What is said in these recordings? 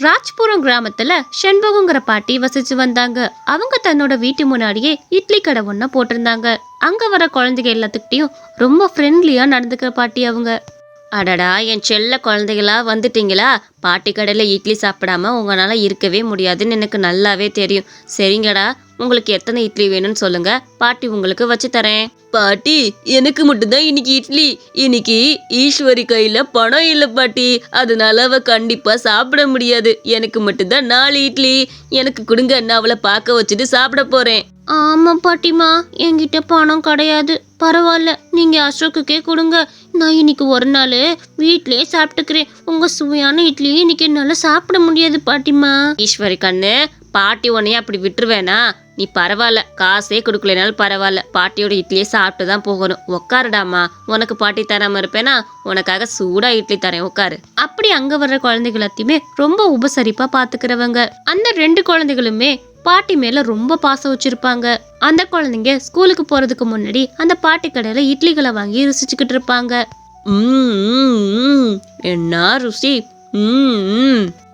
ராஜ்புரம் கிராமத்துல செண்பகங்கிற பாட்டி வசிச்சு வந்தாங்க. அவங்க தன்னோட வீட்டு முன்னாடியே இட்லி கடை ஒன்று போட்டிருந்தாங்க. அங்க வர குழந்தைங்க எல்லாத்துக்கிட்டையும் ரொம்ப ஃப்ரெண்ட்லியா நடந்துக்கிற பாட்டி அவங்க. அடடா என் செல்ல குழந்தைகளா வந்துட்டீங்களா? பாட்டி கடையில் இட்லி சாப்பிடாம உங்களால இருக்கவே முடியாதுன்னு எனக்கு நல்லாவே தெரியும். சரிங்கடா உங்களுக்கு எத்தனை இட்லி வேணும்னு சொல்லுங்க. பாட்டி உங்களுக்கு வச்சு தரேன். பாட்டி எனக்கு மட்டும்தான் இன்னைக்கு இட்லி. இன்னைக்கு ஈஸ்வரி கையில பணம் இல்லை பாட்டி. அதனால அவ கண்டிப்பா சாப்பிட முடியாது. எனக்கு மட்டும்தான் நாலு இட்லி. எனக்கு கொடுங்க நான் அவளை பார்க்க வச்சுட்டு சாப்பிட போறேன். ஆமா பாட்டிமா என்கிட்ட பணம் கிடையாது. பரவாயில்ல நீங்க அசோக்குக்கே கொடுங்க. நான் இன்னைக்கு ஒரு நாள் வீட்லயே சாப்பிட்டுக்கிறேன். உங்க சுவையான இட்லியை இன்னைக்கு என்னால சாப்பிட முடியாது பாட்டிமா ஈஸ்வரி கண்ணு பாட்டி உன்னைய அப்படி விட்டுருவேனா? நீ பரவாயில்ல காசே கொடுக்கலனாலும் பரவாயில்ல. பாட்டியோட இட்லியே சாப்பிட்டு தான் போகணும். உக்காருடாமா உனக்கு பாட்டி தராம இருப்பேனா? உனக்காக சூடா இட்லி தரேன் உட்காரு அப்படி அங்க வர்ற குழந்தைகள் எல்லாத்தையுமே ரொம்ப உபசரிப்பா பாத்துக்கிறவங்க. அந்த ரெண்டு குழந்தைகளுமே பாட்டி மேல ரொம்ப பாசம் வச்சிருப்பாங்க. அந்த குழந்தைங்க ஸ்கூலுக்கு போறதுக்கு முன்னாடி அந்த பாட்டி கடையில இட்லிகளை வாங்கி ருசிச்சுக்கிட்டு இருப்பாங்க. என்ன ருசி.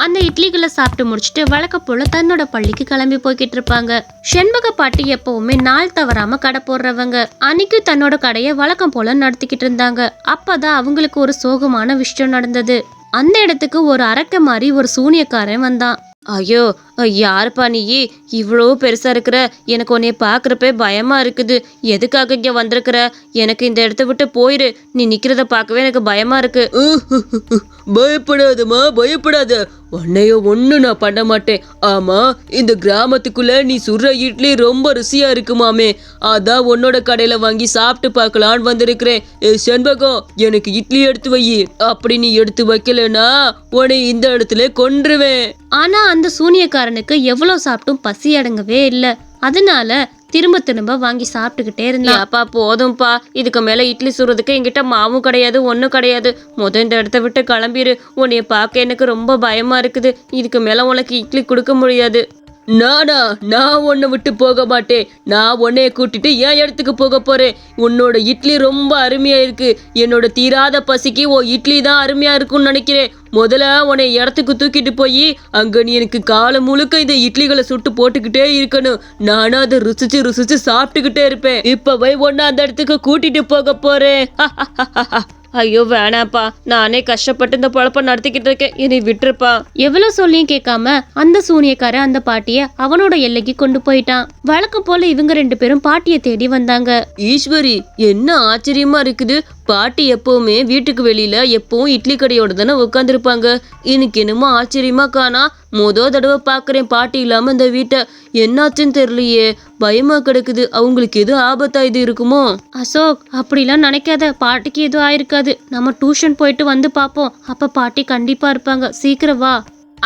அந்த இட்லிகளை சாப்பிட்டு முடிச்சுட்டு வழக்க போல தன்னோட பள்ளிக்கு கிளம்பி போய்கிட்டு இருப்பாங்க. செண்பக பாட்டி எப்பவுமே நாள் தவறாம கடை போடுறவங்க. அன்னைக்கு தன்னோட கடையை வழக்கம் போல நடத்திக்கிட்டு இருந்தாங்க. அப்பதான் அவங்களுக்கு ஒரு சோகமான விஷயம் நடந்தது. அந்த இடத்துக்கு ஒரு அரக்க மாதிரி ஒரு சூனியக்காரன் வந்தான். ஐயோ யாருப்பா நீ இவ்வளோ பெருசா இருக்கிற எனக்கு உன்னைய பார்க்குறப்ப பயமா இருக்குது. எதுக்காக இங்க வந்திருக்கிற? எனக்கு இந்த இடத்த விட்டு போயிரு. நீ நிக்கிறத பார்க்கவே எனக்கு பயமா இருக்கு. பயப்படாதம்மா பயப்படாத. உன்னைய ஒன்றும் நான் பண்ண மாட்டேன். ஆமா இந்த கிராமத்துக்குள்ள நீ சுடுற இட்லி ரொம்ப ருசியா இருக்குமாமே அதான் உன்னோட கடையில வாங்கி சாப்பிட்டு பார்க்கலான்னு வந்திருக்கிறேன். ஏ செண்பகம் எனக்கு இட்லி எடுத்து வை. அப்படி நீ எடுத்து வைக்கலனா உன்னை இந்த இடத்துல கொன்றுவேன். ஆனா அந்த சூனியக்காரனுக்கு எவ்வளோ சாப்பிட்டும் பசி அடங்கவே இல்லை. அதனால திரும்ப திரும்ப வாங்கி சாப்பிட்டுக்கிட்டே இருந்தான். அப்பா போதும்ப்பா இதுக்கு மேல இட்லி சுடுறதுக்கு என்கிட்ட மாவும் கிடையாது ஒன்றும் கிடையாது. முத இந்த இடத்த விட்டு கிளம்பிரு. உன்னைய பார்க்க எனக்கு ரொம்ப பயமா இருக்குது. இதுக்கு மேல உனக்கு இட்லி கொடுக்க முடியாது. நானா நான் உன்னை விட்டு போக மாட்டேன். நான் உன்னைய கூட்டிட்டு என் இடத்துக்கு போக போறேன். உன்னோட இட்லி ரொம்ப அருமையா இருக்கு. என்னோட தீராத பசிக்கு ஓ இட்லி தான் அருமையா இருக்கும்னு நினைக்கிறேன். முதல்ல உன்னை இடத்துக்கு தூக்கிட்டு போய் அங்க நீ எனக்கு காலம் முழுக்க இந்த இட்லிகளை சுட்டு போட்டுக்கிட்டே இருக்கணும். நானும் அதை ருசிச்சு ருசிச்சு சாப்பிட்டுக்கிட்டே இருப்பேன். இப்ப போய் ஒன்னு அந்த இடத்துக்கு கூட்டிட்டு போக போறேன். ஐயோ வேணாப்பா. நானே கஷ்டப்பட்டு இந்த பொழப்ப நடத்திக்கிட்டு இருக்கேன். என்னை விட்டுருப்பா. எவ்வளவு சொல்லியும் கேட்காம அந்த சூனியக்காரன் அந்த பாட்டிய அவனோட எல்லைக்கு கொண்டு போயிட்டான். வழக்கம் போல இவங்க ரெண்டு பேரும் பாட்டிய தேடி வந்தாங்க. ஈஸ்வரி என்ன ஆச்சரியமா இருக்குது? பாட்டி எப்பவுமே வீட்டுக்கு வெளியில எப்பவும் இட்லி கடையோட தானே உட்காந்துருப்பாங்க இன்னைக்கு என்னமோ ஆச்சரியமா காணா மொதல் தடவை பார்க்குறேன் பாட்டி இல்லாம இந்த வீட்டை. என்னாச்சுன்னு தெரியலையே பயமா கிடக்குது. அவங்களுக்கு எதுவும் ஆபத்தா இது இருக்குமோ? அசோக் அப்படிலாம் நினைக்காத. பாட்டிக்கு எதுவும் ஆயிருக்காது. நம்ம டியூஷன் போயிட்டு வந்து பார்ப்போம். அப்ப பாட்டி கண்டிப்பா இருப்பாங்க. சீக்கிரம் வா.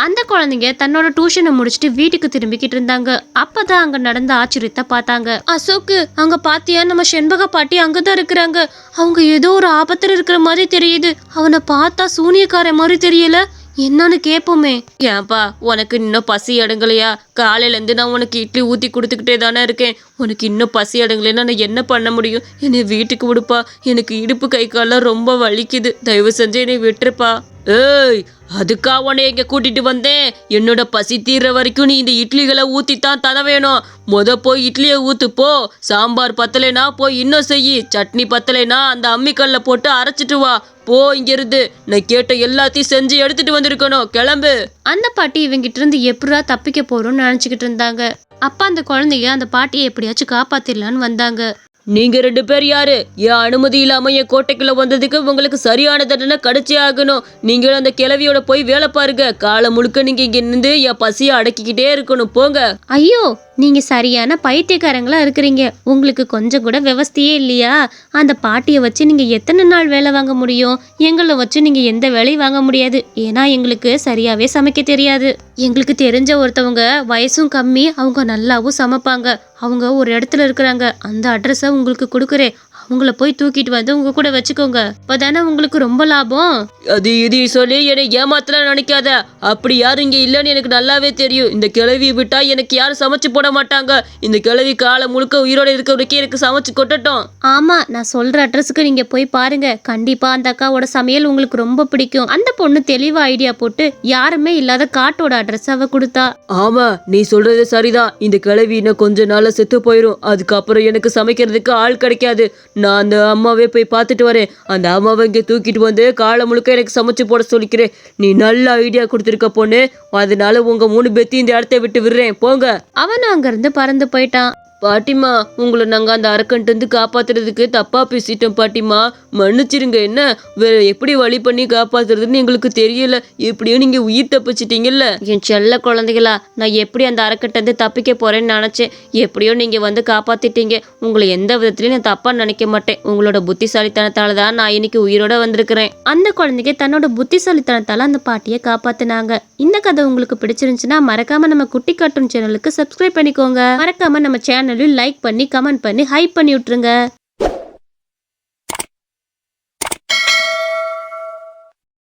அந்த குழந்தைங்க தன்னோட டியூஷனை முடிச்சுட்டு வீட்டுக்கு திரும்பிக்கிட்டு இருந்தாங்க. அப்பதான் அங்க நடந்த ஆச்சரியத்தை பார்த்தாங்க. அசோக்கு அங்க பாத்தியா? நம்ம செண்பக பாட்டி அங்கதான் இருக்கிறாங்க. அவங்க ஏதோ ஒரு ஆபத்துல இருக்கிற மாதிரி தெரியுது. அவனை பார்த்தா சூனியக்காரன் மாதிரி தெரியல. என்னன்னு கேட்போமே ஏன்பா உனக்கு இன்னும் பசி அடங்கலையா காலையில இருந்து நான் உனக்கு இட்லி ஊத்தி கொடுத்துக்கிட்டே தானே இருக்கேன். உனக்கு இன்னும் பசி அடங்கலைன்னா நான் என்ன பண்ண முடியும்? என்னை வீட்டுக்கு விடுப்பா. எனக்கு இடுப்பு கை காலெல்லாம் ரொம்ப வலிக்குது. தயவு செஞ்சு என்னை விட்டுருப்பா. ஏய் அதுக்கா உன்னை இங்க கூட்டிட்டு வந்தேன். என்னோட பசி தீர்ற வரைக்கும் நீ இந்த இட்லிகளை ஊத்தித்தான் தர வேணும். மொத போய் இட்லியை ஊத்து போ. சாம்பார் பத்தலைனா போய் இன்னும் செய் சட்னி பத்தலைனா அந்த அம்மிக்கல்ல போட்டு அரைச்சிட்டு வா. போ இங்கிருந்து. நான் கேட்ட எல்லாத்தையும் செஞ்சு எடுத்துட்டு வந்திருக்கணும். கிளம்பு. அந்த பாட்டி இவங்கிட்ட இருந்து எப்படா தப்பிக்க போறோம்னு நினைச்சுக்கிட்டு இருந்தாங்க. அப்பா அந்த குழந்தைங்க அந்த பாட்டியை எப்படியாச்சும் காப்பாத்திடலான்னு வந்தாங்க. நீங்க ரெண்டு பேர் யாரு? என் அனுமதி இல்லாம என் கோட்டைக்குள்ள வந்ததுக்கு உங்களுக்கு சரியான தண்டனை கிடைச்சே ஆகணும். நீங்களும் அந்த கிழவியோட போய் வேலை பாருங்க. காலை முழுக்க நீங்க இங்க நின்று என் பசியை அடக்கிக்கிட்டே இருக்கணும். போங்க. ஐயோ நீங்கள் சரியான பைத்தியக்காரங்களாக இருக்கிறீங்க. உங்களுக்கு கொஞ்சம் கூட விவஸ்தையே இல்லையா? அந்த பாட்டியை வச்சு நீங்கள் எத்தனை நாள் வேலை வாங்க முடியும்? எங்களை வச்சு நீங்கள் எந்த வேலையும் வாங்க முடியாது. ஏன்னா எங்களுக்கு சரியாகவே சமைக்க தெரியாது. எங்களுக்கு தெரிஞ்ச ஒருத்தவங்க வயசும் கம்மி அவங்க நல்லாவும் சமைப்பாங்க. அவங்க ஒரு இடத்துல இருக்கிறாங்க. அந்த அட்ரஸை உங்களுக்கு கொடுக்குறேன். அவங்கள போய் தூக்கிட்டு வந்து உங்க கூட வச்சுக்கோங்க. அப்பதானே உங்களுக்கு ரொம்ப லாபம்? அது இது சொல்லி என்னை ஏமாத்தலாம் நினைக்காத. அப்படி யாரும் இங்க இல்லைன்னு எனக்கு நல்லாவே தெரியும். இந்த கிழவி விட்டா எனக்கு யாரும் சமைச்சு போட மாட்டாங்க. இந்த கிழவி காலம் முழுக்க உயிரோட இருக்க வரைக்கும் எனக்கு சமைச்சு கொட்டட்டும். ஆமா நான் சொல்ற அட்ரஸுக்கு நீங்க போய் பாருங்க. கண்டிப்பா அந்த அக்காவோட சமையல் உங்களுக்கு ரொம்ப பிடிக்கும். அந்த பொண்ணு தெளிவா ஐடியா போட்டு யாருமே இல்லாத காட்டோட அட்ரஸ் அவ கொடுத்தா. ஆமா நீ சொல்றது சரிதான். இந்த கிழவி இன்னும் கொஞ்ச நாள்ல செத்து போயிடும் அதுக்கப்புறம் எனக்கு சமைக்கிறதுக்கு ஆள் கிடைக்காது. நான் அந்த அம்மாவே போய் பார்த்துட்டு வரேன். அந்த அம்மாவை இங்கே தூக்கிட்டு வந்து காலை முழுக்க எனக்கு சமைச்சு போட சொல்லிக்கிறேன். நீ நல்ல ஐடியா கொடுத்துருக்க பொண்ணு. அதனால உங்க மூணு பேத்தி இந்த இடத்த விட்டு விடுறேன். போங்க. அவனும் அங்கிருந்து பறந்து போயிட்டான். பாட்டிமா உங்களை நாங்கள் அந்த அரக்கன்ட்டு காப்பாத்துறதுக்கு தப்பா பேசிட்டோம் பாட்டிமா. மன்னிச்சிருங்க என்ன? வேற எப்படி வழி பண்ணி காப்பாத்துறதுன்னு எங்களுக்கு தெரியல. எப்படியோ நீங்க உயிர் தப்பிச்சிட்டீங்கல்ல? என் செல்ல குழந்தைகளா நான் எப்படி அந்த அறக்கட்டந்து தப்பிக்க போறேன்னு நினைச்சேன்? எப்படியோ நீங்க வந்து காப்பாத்திட்டீங்க. உங்களை எந்த விதத்துலயும் நான் தப்பா நினைக்க மாட்டேன். உங்களோட புத்திசாலித்தனத்தால தான் நான் இன்னைக்கு உயிரோட வந்திருக்கிறேன். அந்த குழந்தைங்க தன்னோட புத்திசாலித்தனத்தால அந்த பாட்டியை காப்பாத்தினாங்க. இந்த கதை உங்களுக்கு பிடிச்சிருந்துச்சுன்னா மறக்காம நம்ம குட்டி கார்ட்டூன் சேனலுக்கு சப்ஸ்கிரைப் பண்ணிக்கோங்க. மறக்காம நம்ம சேனல் சேனலையும் லைக் பண்ணி கமெண்ட் பண்ணி ஹைப் பண்ணி விட்ருங்க